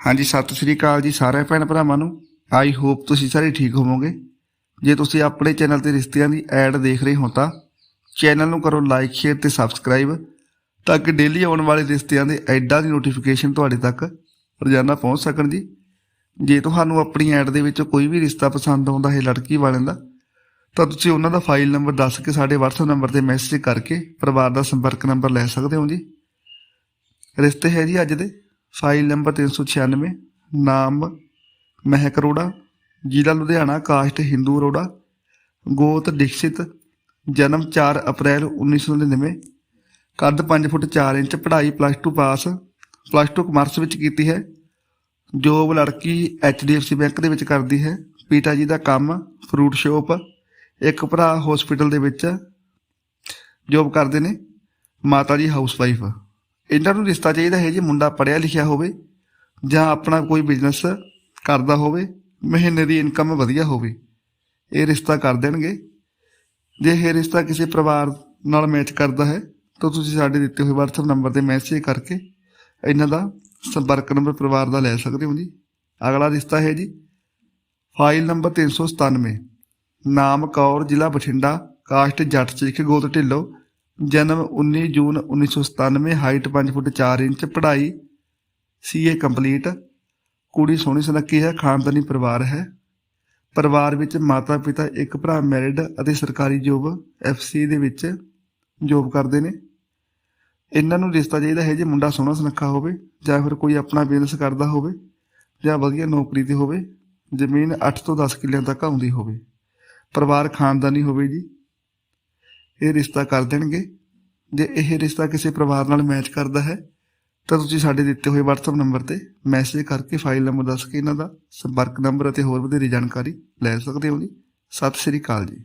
ਹਾਂਜੀ, ਸਤਿ ਸ੍ਰੀ ਅਕਾਲ ਜੀ ਸਾਰੇ ਭੈਣ ਭਰਾਵਾਂ ਨੂੰ। ਆਈ ਹੋਪ ਤੁਸੀਂ ਸਾਰੇ ਠੀਕ ਹੋਵੋਗੇ। ਜੇ ਤੁਸੀਂ ਆਪਣੇ ਚੈਨਲ ਤੇ ਰਿਸ਼ਤਿਆਂ ਦੀ ਐਡ ਦੇਖ ਰਹੇ ਹੋ ਤਾਂ ਚੈਨਲ ਨੂੰ ਕਰੋ ਲਾਈਕ, ਸ਼ੇਅਰ ਤੇ ਸਬਸਕ੍ਰਾਈਬ ਤਾਂ ਕਿ ਡੇਲੀ ਆਉਣ ਵਾਲੇ ਰਿਸ਼ਤਿਆਂ ਦੇ ਐਡਾਂ ਦੀ ਨੋਟੀਫਿਕੇਸ਼ਨ ਤੁਹਾਡੇ ਤੱਕ ਰੋਜ਼ਾਨਾ ਪਹੁੰਚ ਸਕਣ ਜੀ। ਜੇ ਤੁਹਾਨੂੰ ਆਪਣੀ ਐਡ ਦੇ ਵਿੱਚ ਕੋਈ ਵੀ ਰਿਸ਼ਤਾ ਪਸੰਦ ਆਉਂਦਾ ਹੈ ਲੜਕੀ ਵਾਲਿਆਂ ਦਾ, ਤਾਂ ਤੁਸੀਂ ਉਹਨਾਂ ਦਾ ਫਾਈਲ ਨੰਬਰ ਦੱਸ ਕੇ ਸਾਡੇ WhatsApp ਨੰਬਰ ਤੇ ਮੈਸੇਜ ਕਰਕੇ ਪਰਿਵਾਰ ਦਾ ਸੰਪਰਕ ਨੰਬਰ ਲੈ ਸਕਦੇ ਹੋ ਜੀ। ਰਿਸ਼ਤੇ ਹੈ ਜੀ ਅੱਜ ਦੇ। ਫਾਈਲ ਨੰਬਰ 396 ਨਾਮ ਮਹਿਕ ਅਰੋੜਾ, ਜ਼ਿਲ੍ਹਾ ਲੁਧਿਆਣਾ ਕਾਸਟ ਹਿੰਦੂ ਅਰੋੜਾ, ਗੋਤ ਦੀਕਸ਼ਿਤ, ਜਨਮ 4 ਅਪ੍ਰੈਲ 1999 ਕੱਦ 5 ਫੁੱਟ 4 ਇੰਚ, ਪੜ੍ਹਾਈ ਪਲੱਸ 2 ਪਾਸ ਪਲੱਸ 2 ਕਮਰਸ ਵਿੱਚ ਕੀਤੀ ਹੈ ਜੋਬ ਲੜਕੀ HDFC ਬੈਂਕ ਦੇ ਵਿੱਚ ਕਰਦੀ ਹੈ, ਪਿਤਾ ਜੀ ਦਾ ਕੰਮ ਫਰੂਟ ਸ਼ੋਪ ਇੱਕ ਭਰਾ ਹਸਪੀਟਲ ਦੇ ਵਿੱਚ ਜੋਬ ਕਰਦੇ ਨੇ, ਮਾਤਾ ਜੀ ਹਾਊਸ ਵਾਈਫ ਇਹਨਾਂ ਨੂੰ ਰਿਸ਼ਤਾ ਚਾਹੀਦਾ ਹੈ ਜੀ ਮੁੰਡਾ ਪੜ੍ਹਿਆ ਲਿਖਿਆ ਹੋਵੇ ਜਾਂ ਆਪਣਾ ਕੋਈ ਬਿਜ਼ਨਸ ਕਰਦਾ ਹੋਵੇ, ਮਹੀਨੇ ਦੀ ਇਨਕਮ ਵਧੀਆ ਹੋਵੇ, ਇਹ ਰਿਸ਼ਤਾ ਕਰ ਦੇਣਗੇ। ਜੇ ਇਹ ਰਿਸ਼ਤਾ ਕਿਸੇ ਪਰਿਵਾਰ ਨਾਲ ਮੈਚ ਕਰਦਾ ਹੈ, ਤਾਂ ਤੁਸੀਂ ਸਾਡੇ ਦਿੱਤੇ ਹੋਏ WhatsApp ਨੰਬਰ ਤੇ ਮੈਸੇਜ ਕਰਕੇ ਇਹਨਾਂ ਦਾ ਸੰਪਰਕ ਨੰਬਰ ਪਰਿਵਾਰ ਦਾ ਲੈ ਸਕਦੇ ਹੋ ਜੀ। ਅਗਲਾ ਰਿਸ਼ਤਾ ਹੈ ਜੀ ਫਾਈਲ ਨੰਬਰ 397 ਨਾਮ ਕੌਰ ਜ਼ਿਲ੍ਹਾ ਬਠਿੰਡਾ, ਕਾਸਟ ਜੱਟ ਸਿੱਖ ਗੋਤ ਢਿੱਲੋਂ। ਜਨਮ 19 ਜੂਨ 1997 ਹਾਈਟ 5 ਫੁੱਟ 4 ਇੰਚ, ਪੜ੍ਹਾਈ ਸੀਏ ਕੰਪਲੀਟ। ਕੁੜੀ ਸੋਹਣੀ ਸੁਨੱਖੀ ਹੈ, ਖਾਨਦਾਨੀ ਪਰਿਵਾਰ ਹੈ। ਪਰਿਵਾਰ ਵਿੱਚ ਮਾਤਾ ਪਿਤਾ ਇੱਕ ਭਰਾ ਮੈਰਿਡ ਅਤੇ ਸਰਕਾਰੀ ਜੋਬ ਐਫਸੀ ਦੇ ਵਿੱਚ ਜੋਬ ਕਰਦੇ ਨੇ। ਇਹਨਾਂ ਨੂੰ ਰਿਸ਼ਤਾ ਚਾਹੀਦਾ ਹੈ ਜੇ ਮੁੰਡਾ ਸੋਹਣਾ ਸੁਨੱਖਾ ਹੋਵੇ ਜਾਂ ਫਿਰ ਕੋਈ ਆਪਣਾ ਬਿਜ਼ਨਸ ਕਰਦਾ ਹੋਵੇ ਜਾਂ ਵਧੀਆ ਨੌਕਰੀ ਤੇ ਹੋਵੇ। ਜ਼ਮੀਨ 8 ਤੋਂ 10 ਕਿੱਲਿਆਂ ਤੱਕ ਆਉਂਦੀ ਹੋਵੇ। ਪਰਿਵਾਰ ਖਾਨਦਾਨੀ ਹੋਵੇ ਜੀ। ਇਹ ਰਿਸ਼ਤਾ ਕਰ ਦੇਣਗੇ। ਜੇ ਇਹ ਰਿਸ਼ਤਾ ਕਿਸੇ ਪਰਿਵਾਰ ਨਾਲ ਮੈਚ ਕਰਦਾ ਹੈ, ਤਾਂ ਤੁਸੀਂ ਸਾਡੇ ਦਿੱਤੇ ਹੋਏ WhatsApp ਨੰਬਰ ਤੇ ਮੈਸੇਜ ਕਰਕੇ ਫਾਈਲ ਨੰਬਰ ਦੱਸ ਕੇ ਇਹਨਾਂ ਦਾ ਸੰਪਰਕ ਨੰਬਰ ਅਤੇ ਹੋਰ ਵਧੇਰੇ ਜਾਣਕਾਰੀ ਲੈ ਸਕਦੇ ਹੋ ਜੀ। ਸਤਿ ਸ੍ਰੀ ਅਕਾਲ ਜੀ।